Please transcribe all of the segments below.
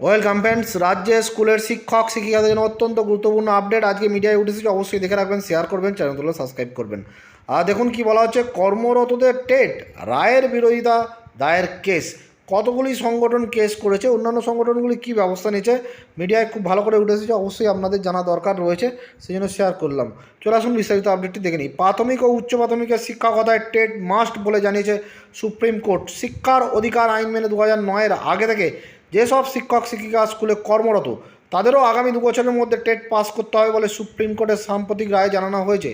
Welcome friends রাজ্যে স্কুলের শিক্ষক, শিক্ষিকাদের জন্য অত্যন্ত গুরুত্বপূর্ণ আপডেট। আজকে মিডিয়ায় উঠেছে, অবশ্যই দেখে রাখবেন শেয়ার করবেন চ্যানেলগুলো সাবস্ক্রাইব করবেন। আর দেখুন কি বলা হচ্ছে, কর্মরতদের টেট, রায়ের বিরোধিতা, দায়ের কেস কতগুলি সংগঠন কেস করেছে, অন্যান্য সংগঠনগুলি কী ব্যবস্থা নিয়েছে মিডিয়ায় খুব ভালো করে উঠে এসেছে, অবশ্যই আপনাদের জানা দরকার রয়েছে সেই জন্য শেয়ার করলাম। চলে আসুন বিস্তারিত আপডেটটি দেখে নিই। প্রাথমিক ও উচ্চ প্রাথমিকের শিক্ষকতায় টেট মাস্ট বলে জানিয়েছে সুপ্রিম কোর্ট। শিক্ষার অধিকার আইন মেনে দু হাজার নয়ের আগে থেকে যেসব শিক্ষক, শিক্ষিকা স্কুলে কর্মরত, তাদেরও আগামী দু বছরের মধ্যে টেট পাস করতে হবে বলে সুপ্রিম কোর্টের সাম্প্রতিক রায়ে জানানো হয়েছে।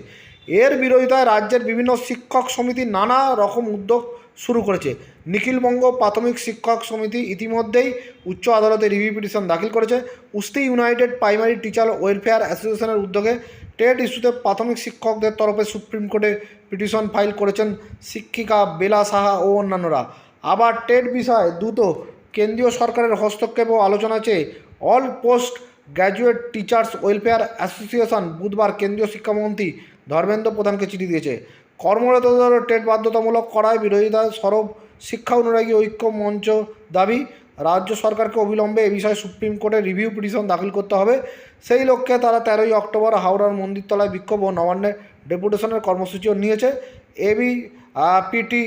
এর বিরোধিতায় রাজ্যের বিভিন্ন শিক্ষক সমিতি নানা রকম উদ্যোগ শুরু করেছে। নিখিলবঙ্গ প্রাথমিক শিক্ষক সমিতি ইতিমধ্যেই উচ্চ আদালতে রিভিউ পিটিশন দাখিল করেছে। Usthi united primary teacher welfare অ্যাসোসিয়েশনের উদ্যোগে টেট ইস্যুতে প্রাথমিক শিক্ষকদের তরফে সুপ্রিম কোর্টে পিটিশন ফাইল করেছেন শিক্ষিকা বেলা সাহা ও অন্যান্যরা। আবার টেট বিষয়ে দ্রুত কেন্দ্রীয় সরকারের হস্তক্ষেপ ও আলোচনা চেয়ে all post graduate teachers welfare association বুধবার কেন্দ্রীয় শিক্ষামন্ত্রী ধর্মেন্দ্র প্রধানকে চিঠি দিয়েছে। কর্মরতদের টেট বাধ্যতামূলক করায় বিরোধিতা সরব শিক্ষা অনুরাগী ঐক্য মঞ্চ দাবি, রাজ্য সরকারকে অবিলম্বে এ বিষয়ে সুপ্রিম কোর্টে রিভিউ পিটিশন দাখিল করতে হবে। সেই লক্ষ্যে তারা তেরোই অক্টোবর হাওড়ার মন্দিরতলায় বিক্ষোভ ও নবান্নের ডেপুটেশনের কর্মসূচিও নিয়েছে। এবি পিটি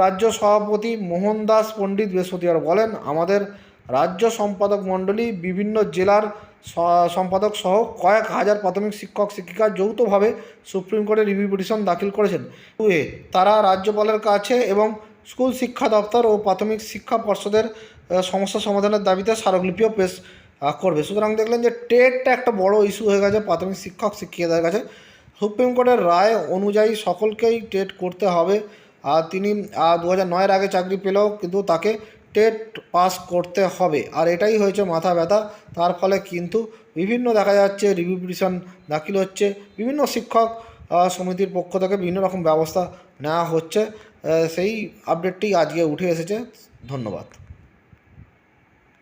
রাজ্য সভাপতি মোহন দাস পণ্ডিত বৃহস্পতিবার বলেন, আমাদের রাজ্য সম্পাদক মণ্ডলী বিভিন্ন জেলার সম্পাদক সহ কয়েক হাজার প্রাথমিক শিক্ষক শিক্ষিকা যৌথভাবে সুপ্রিম কোর্টে রিভিউ পিটিশন দাখিল করেছেন। এ, তারা রাজ্যপালের কাছে এবং স্কুল শিক্ষা দপ্তর ও প্রাথমিক শিক্ষা পর্ষদের সমস্যা সমাধানের দাবিতে স্মারকলিপিও পেশ করবে। সুতরাং দেখলেন যে টেটটা একটা বড় ইস্যু হয়ে গেছে প্রাথমিক শিক্ষক শিক্ষিকাদের কাছে। সুপ্রিম কোর্টের রায় অনুযায়ী সকলকেই টেট করতে হবে। আর তিনি দু হাজার নয়ের আগে চাকরি পেলেও কিন্তু তাকে টেট পাস করতে হবে। আর এটাই হয়েছে মাথা ব্যথা। তার ফলে কিন্তু বিভিন্ন দেখা যাচ্ছে রিভিউ পিটিশন দাখিল হচ্ছে। বিভিন্ন শিক্ষক সমিতির পক্ষ থেকে বিভিন্ন রকম ব্যবস্থা নেওয়া হচ্ছে। সেই আপডেটটি আজকে উঠে এসেছে। ধন্যবাদ।